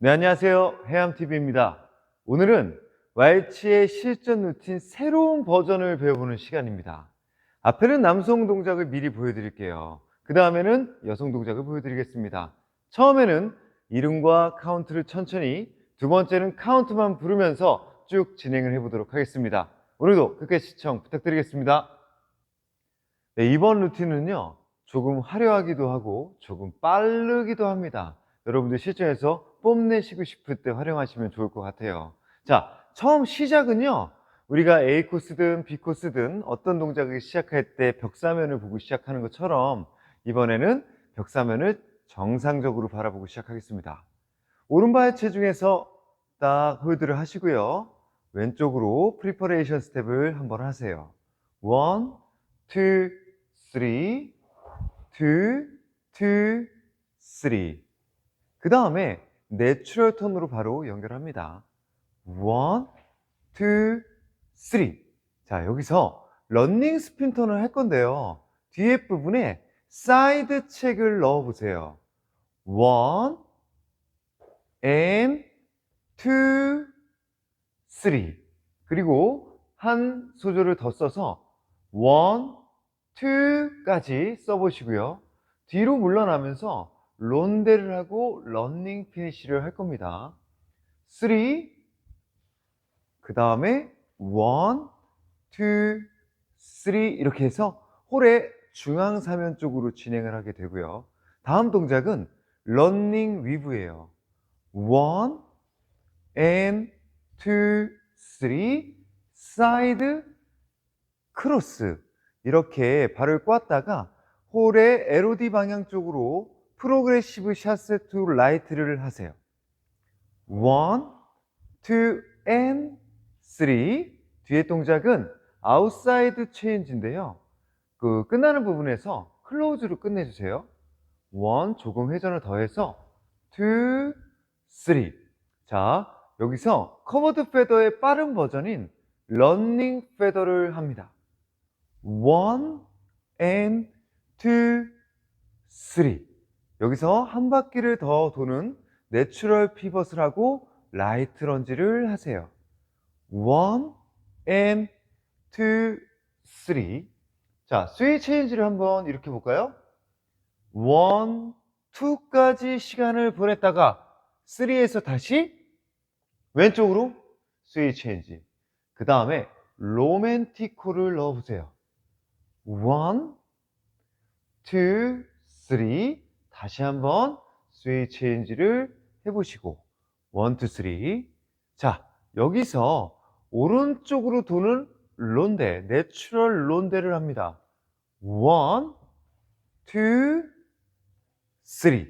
네, 안녕하세요. 해암TV입니다. 오늘은 왈츠의 실전 루틴 새로운 버전을 배워보는 시간입니다. 앞에는 남성 동작을 미리 보여드릴게요. 그 다음에는 여성 동작을 보여드리겠습니다. 처음에는 이름과 카운트를 천천히, 두 번째는 카운트만 부르면서 쭉 진행을 해보도록 하겠습니다. 오늘도 끝까지 시청 부탁드리겠습니다. 네, 이번 루틴은요, 조금 화려하기도 하고 조금 빠르기도 합니다. 여러분들 실전에서 뽐내시고 싶을 때 활용하시면 좋을 것 같아요. 자, 처음 시작은요, 우리가 A 코스든 B 코스든 어떤 동작을 시작할 때 벽사면을 보고 시작하는 것처럼 이번에는 벽사면을 정상적으로 바라보고 시작하겠습니다. 오른발 체중에서 딱 홀드를 하시고요. 왼쪽으로 프리퍼레이션 스텝을 한번 하세요. 원, 투, 쓰리, 투, 투, 쓰리. 그 다음에 내추럴 턴으로 바로 연결합니다. 원, 투, 쓰리. 자, 여기서 런닝 스핀 턴을 할 건데요. 뒤에 부분에 사이드 책을 넣어 보세요. 원, and two, three. 그리고 한 소절을 더 써서 one, two까지 써보시고요. 뒤로 물러나면서 론데를 하고 런닝 피니쉬를 할 겁니다. three, 그 다음에 one, two, three 이렇게 해서 홀의 중앙 사면 쪽으로 진행을 하게 되고요. 다음 동작은 런닝 위브예요. one and two, three, 사이드 크로스 이렇게 발을 꽈다가 홀의 LOD 방향 쪽으로 프로그레시브 샷세 투 라이트를 하세요. one, two, and three 뒤에 동작은 아웃사이드 체인지인데요. 그 끝나는 부분에서 클로즈로 끝내주세요. 원 조금 회전을 더해서 two, three. 자 여기서 커버드 페더의 빠른 버전인 런닝 페더를 합니다. one and two, three. 여기서 한 바퀴를 더 도는 내추럴 피벗을 하고 라이트 런지를 하세요. one and two, three. 자, 스위 체인지를 한번 이렇게 볼까요? one, two까지 시간을 보냈다가 3에서 다시 왼쪽으로 스위 체인지. 그 다음에 로맨티코를 넣어보세요. one, two, three. 다시 한번 스위 체인지를 해보시고 one, two, three. 자, 여기서 오른쪽으로 도는 론데, 내추럴 론데를 합니다. one, two, three.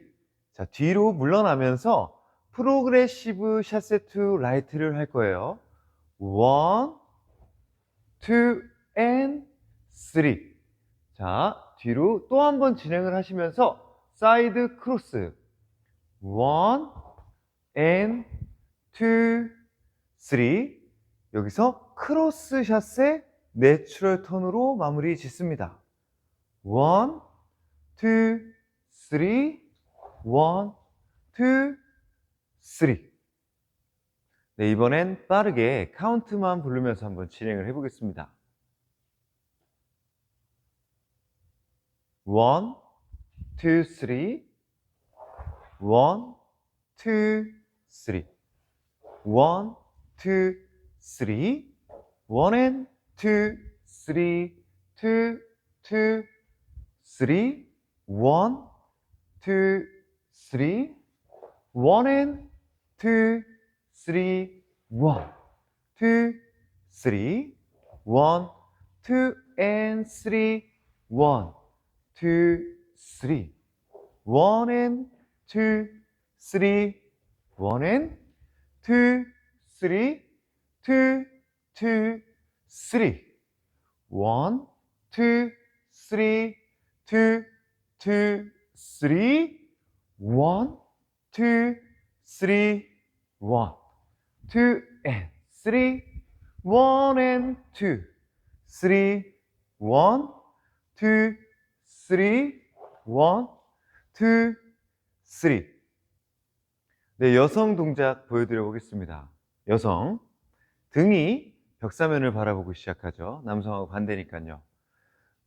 자, 뒤로 물러나면서 프로그레시브 샷세 투 라이트를 할 거예요. one, two, and three. 자, 뒤로 또 한 번 진행을 하시면서 사이드 크로스. one, and two, three. 여기서 크로스 샷의 내추럴 턴으로 마무리 짓습니다. one, two, three, one, two, three. 네, 이번엔 빠르게 카운트만 부르면서 한번 진행을 해보겠습니다. one, two, three, one, two, three, one, two, three, one and two, three, two, two, three, one, two, three, one and two, three, one, two, three, one, two and three, one, two, three, one and two, three, one and two, three, two, two, three, one, two, three, two, two, three, one, two, three, one, two and three, one and two, three, one, two, three, one, two, three. 네, 여성 동작 보여드려 보겠습니다. 여성. 등이 벽사면을 바라보고 시작하죠. 남성하고 반대니까요.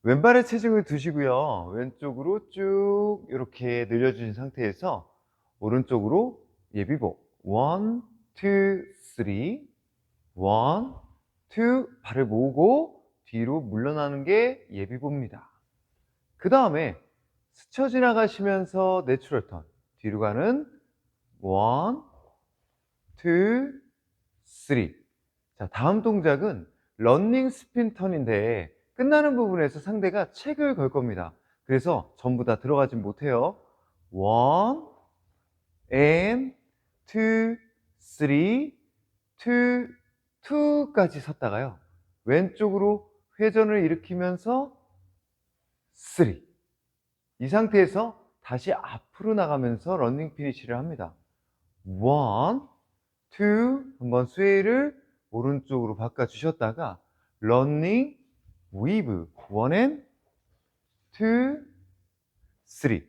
왼발에 체중을 두시고요. 왼쪽으로 쭉 이렇게 늘려주신 상태에서 오른쪽으로 예비복. 원, 투, 쓰리. 원, 투. 발을 모으고 뒤로 물러나는 게 예비복입니다. 그 다음에 스쳐 지나가시면서 내추럴 턴. 뒤로 가는 원, 투, 쓰리. 자, 다음 동작은 런닝 스핀 턴인데 끝나는 부분에서 상대가 책을 걸 겁니다. 그래서 전부 다 들어가진 못해요. 원, and, two, three, two, two까지 섰다가요. 왼쪽으로 회전을 일으키면서 three. 이 상태에서 다시 앞으로 나가면서 런닝 피니시를 합니다. one, two, 한번 스웨이를 오른쪽으로 바꿔주셨다가 런닝, weave, one and two, three.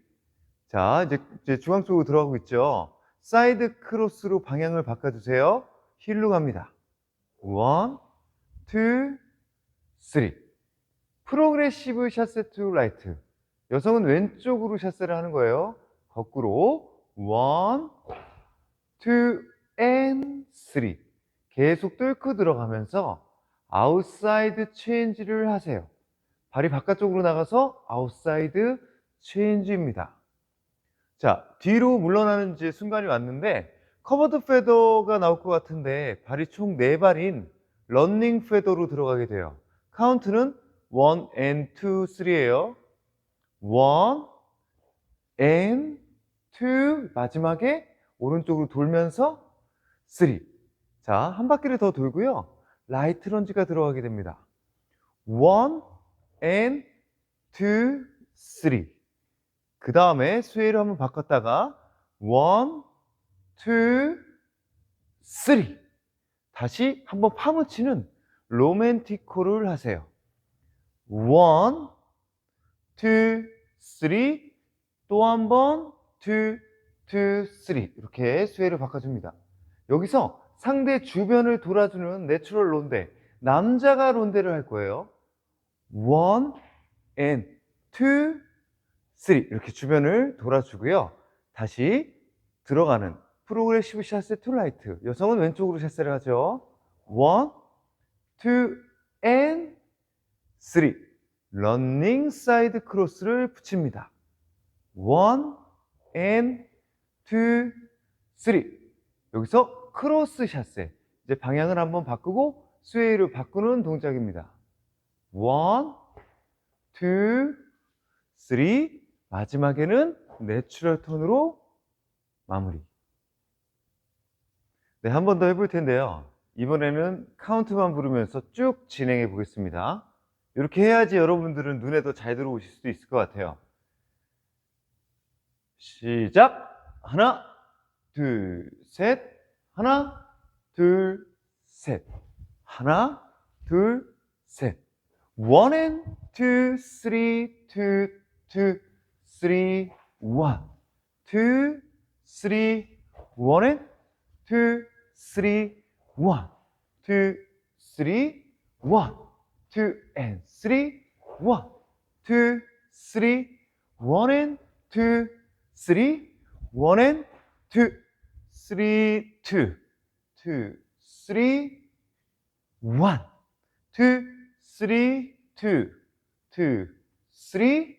자, 이제, 이제 중앙 쪽으로 들어가고 있죠. 사이드 크로스로 방향을 바꿔주세요. 힐로 갑니다. one, two, three. 프로그레시브 샷세 투 라이트. 여성은 왼쪽으로 샷세를 하는 거예요. 거꾸로 one, two, and three. 계속 뚫고 들어가면서 아웃사이드 체인지를 하세요. 발이 바깥쪽으로 나가서 아웃사이드 체인지입니다. 자, 뒤로 물러나는 이제 순간이 왔는데 커버드 페더가 나올 것 같은데 발이 총 4발인 런닝 페더로 들어가게 돼요. 카운트는 1 and 2, 3예요. 1 and 2 마지막에 오른쪽으로 돌면서 3. 자, 한 바퀴를 더 돌고요. 라이트 런지가 들어가게 됩니다. 1 and 2, 3. 그 다음에 스웨이를 한번 바꿨다가 1, 2, 3. 다시 한번 파묻히는 로맨티코를 하세요. 1, 2, 3. 또한 번, 2, 2, 3. 이렇게 스웨이를 바꿔줍니다. 여기서 상대 주변을 돌아주는 내추럴 론데, 남자가 론데를 할 거예요. 1 and 2, 3 이렇게 주변을 돌아주고요. 다시 들어가는 프로그레시브 샷세 투 라이트. 여성은 왼쪽으로 샷세를 하죠. 1, 2, and 3. 런닝 사이드 크로스를 붙입니다. 1 and 2, 3. 여기서 크로스 샷세. 이제 방향을 한번 바꾸고 스웨이로 바꾸는 동작입니다. 1, 2, 3. 마지막에는 내추럴 톤으로 마무리. 네, 한 번 더 해볼 텐데요. 이번에는 카운트만 부르면서 쭉 진행해 보겠습니다. 이렇게 해야지 여러분들은 눈에 더 잘 들어오실 수도 있을 것 같아요. 시작! 하나, 둘, 셋. 하나, 둘, 셋. 하나, 둘, 셋. One and two, three, two, two, three, one. Two, three, one and two, three, one. Two, three, one. Two and three, one. Two, three, one and two, three, one and two, three, two, two, three, one, two, three, two, two, three,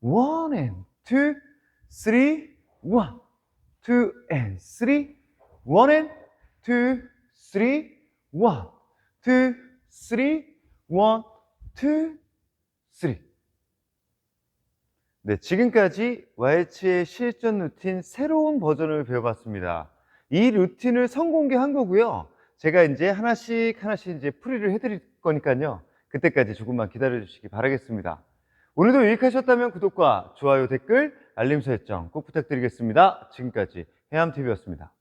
one and two, three, one, two and three, one and two, three, one, two, three, one, two, three. 네, 지금까지 YH의 실전 루틴 새로운 버전을 배워봤습니다. 이 루틴을 선공개한 거고요. 제가 이제 하나씩 하나씩 이제 풀이를 해드릴 거니까요. 그때까지 조금만 기다려 주시기 바라겠습니다. 오늘도 유익하셨다면 구독과 좋아요, 댓글, 알림 설정 꼭 부탁드리겠습니다. 지금까지 해암TV였습니다.